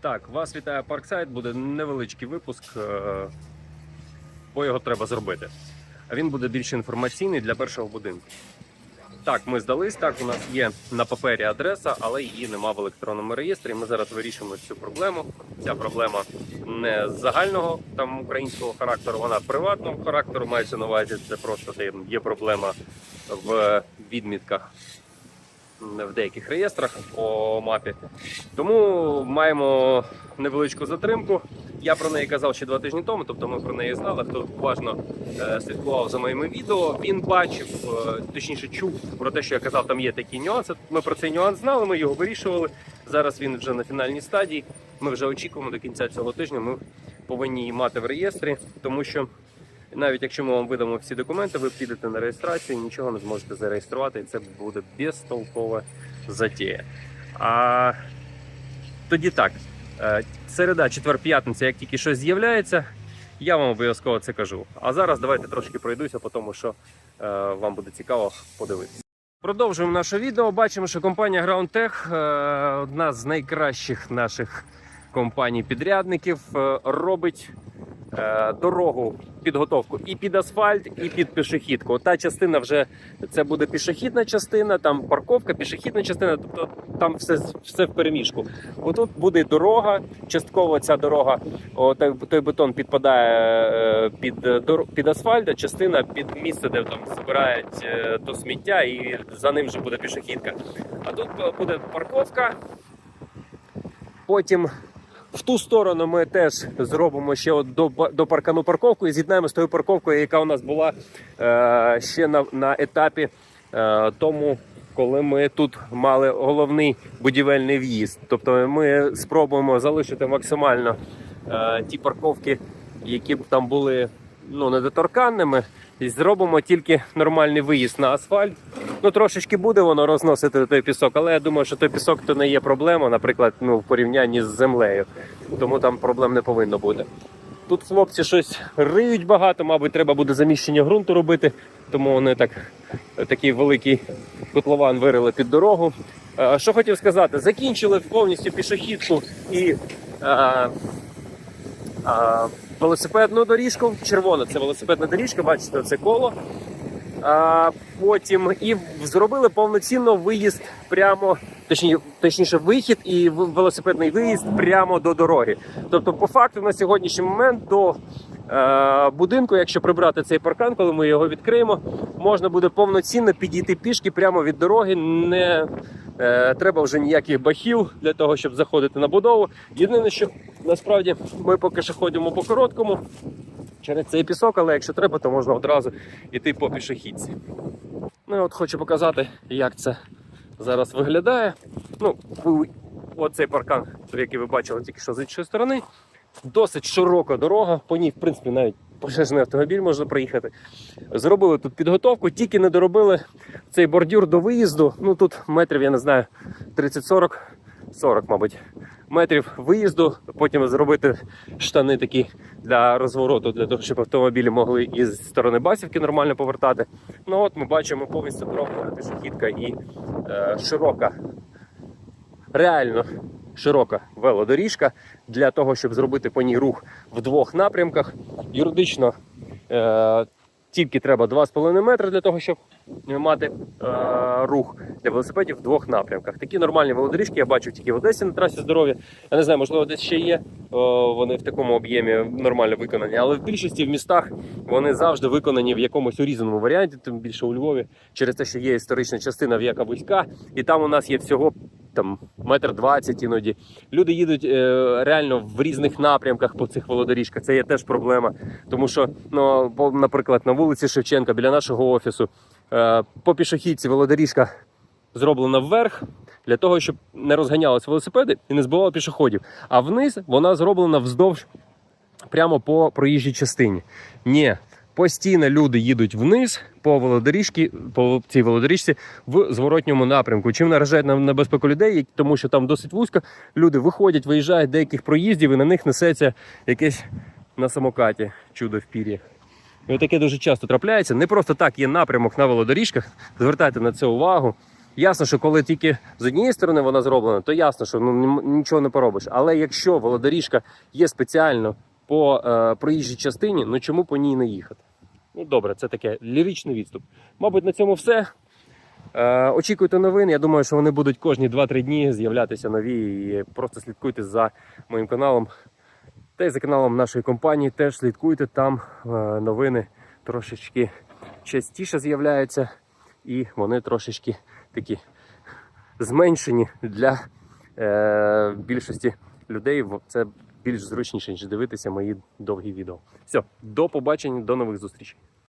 Так, вас вітає Парксайд, буде невеличкий випуск, е, бо його треба зробити. А він буде більш інформаційний для першого будинку. Так, ми здались. Так, у нас є на папері адреса, але її нема в електронному реєстрі. Ми зараз вирішимо цю проблему. Ця проблема не загального там українського характеру, вона приватного характеру. Мається на увазі, це просто є проблема в відмітках в деяких реєстрах по мапі. Тому маємо невеличку затримку. Я про неї казав ще два тижні тому, тобто ми про неї знали. Хто уважно е, слідкував за моїми відео, він бачив, е, точніше чув про те, що я казав, там є такі нюанси. Ми про цей нюанс знали, ми його вирішували. Зараз він вже на фінальній стадії. Ми вже очікуємо до кінця цього тижня. Ми повинні її мати в реєстрі, тому що. Навіть якщо ми вам видамо всі документи, ви підете на реєстрацію, нічого не зможете зареєструвати, і це буде безтолкова затія. А тоді так, е, середа, четвер, п'ятниця, як тільки щось з'являється, я вам обов'язково це кажу. А зараз давайте трошки пройдуся, по тому що е, вам буде цікаво подивитися. Продовжуємо наше відео. Бачимо, що компанія GroundTech, е, одна з найкращих наших компаній-підрядників, робить дорогу підготовку і під асфальт, і під пішохідку. Та частина вже це буде пішохідна частина, там парковка, пішохідна частина, тобто там все, все в переміжку. Отут буде дорога. Частково ця дорога, о, той, той бетон підпадає е, під, е, під асфальт, а частина під місце, де там збирають е, то сміття, і за ним вже буде пішохідка. А тут е, буде парковка. Потім в ту сторону ми теж зробимо ще от до, до паркану парковку і з'єднаємо з тою парковкою, яка у нас була е, ще на, на етапі е, тому, коли ми тут мали головний будівельний в'їзд. Тобто ми спробуємо залишити максимально е, ті парковки, які б там були ну, недоторканними, і зробимо тільки нормальний виїзд на асфальт. Ну, трошечки буде воно розносити той пісок, але я думаю, що той пісок то не є проблема, наприклад, ну, в порівнянні з землею. Тому там проблем не повинно бути. Тут хлопці щось риють багато, мабуть, треба буде заміщення ґрунту робити, тому вони так такий великий котлован вирили під дорогу. Е, Що хотів сказати, закінчили повністю пішохідку і е, е, велосипедну доріжку. Червона це велосипедна доріжка, бачите, це коло. А потім і зробили повноцінно виїзд прямо, точніше, точніше, вихід і велосипедний виїзд прямо до дороги. Тобто, по факту, на сьогоднішній момент до е, будинку, якщо прибрати цей паркан, коли ми його відкриємо, можна буде повноцінно підійти пішки прямо від дороги. Не е, треба вже ніяких бахів для того, щоб заходити на будову. Єдине, що насправді ми поки що ходимо по короткому через цей пісок, але якщо треба, то можна одразу йти по пішохідці. Ну і от хочу показати, як це зараз виглядає. Ну, оцей паркан, який ви бачили тільки що з іншої сторони. Досить широка дорога, по ній, в принципі, навіть пожежний автомобіль можна проїхати. Зробили тут підготовку, тільки не доробили цей бордюр до виїзду. Ну тут метрів, я не знаю, 30-40, 40, мабуть, метрів виїзду. Потім зробити штани такі для розвороту, для того, щоб автомобілі могли із сторони Басівки нормально повертати. Ну от ми бачимо повністю дорога, пішохідка і е, широка, реально широка велодоріжка для того, щоб зробити по ній рух в двох напрямках. Юридично е, тільки треба 2,5 метри для того, щоб мати е, рух для велосипедів в двох напрямках. Такі нормальні велодоріжки я бачу тільки в Одесі на трасі здоров'я. Я не знаю, можливо, десь ще є. О, вони в такому об'ємі нормально виконані, але в більшості в містах вони завжди виконані в якомусь урізаному варіанті, тим більше у Львові, через те, що є історична частина в'яка вузька, і там у нас є всього там метр двадцять іноді. Люди їдуть е, реально в різних напрямках по цих велодоріжках. Це є теж проблема. Тому що, ну, наприклад, на вулиці Шевченка біля нашого офісу е, по пішохідці велодоріжка зроблена вверх для того, щоб не розганялись велосипеди і не збивало пішоходів. А вниз вона зроблена вздовж прямо по проїжджій частині. Ні, постійно люди їдуть вниз по велодоріжці, по цій велодоріжці в зворотньому напрямку. Чим наражають на небезпеку людей, тому що там досить вузько. Люди виходять, виїжджають деяких проїздів, і на них несеться якесь на самокаті чудо в пір'ї. І таке дуже часто трапляється. Не просто так є напрямок на велодоріжках. Звертайте на це увагу. Ясно, що коли тільки з однієї сторони вона зроблена, то ясно, що ну нічого не поробиш. Але якщо велодоріжка є спеціально по е, проїжджій частині, ну чому по ній не їхати? Ну добре, це таке ліричний відступ. Мабуть, на цьому все. Е, очікуйте новин. Я думаю, що вони будуть кожні 2-3 дні з'являтися нові. І просто слідкуйте за моїм каналом. Та й за каналом нашої компанії теж слідкуйте. Там е, новини трошечки частіше з'являються, і вони трошечки такі зменшені для е, більшості людей. Це більш зручніше, ніж дивитися мої довгі відео. Все, до побачення, до нових зустрічей.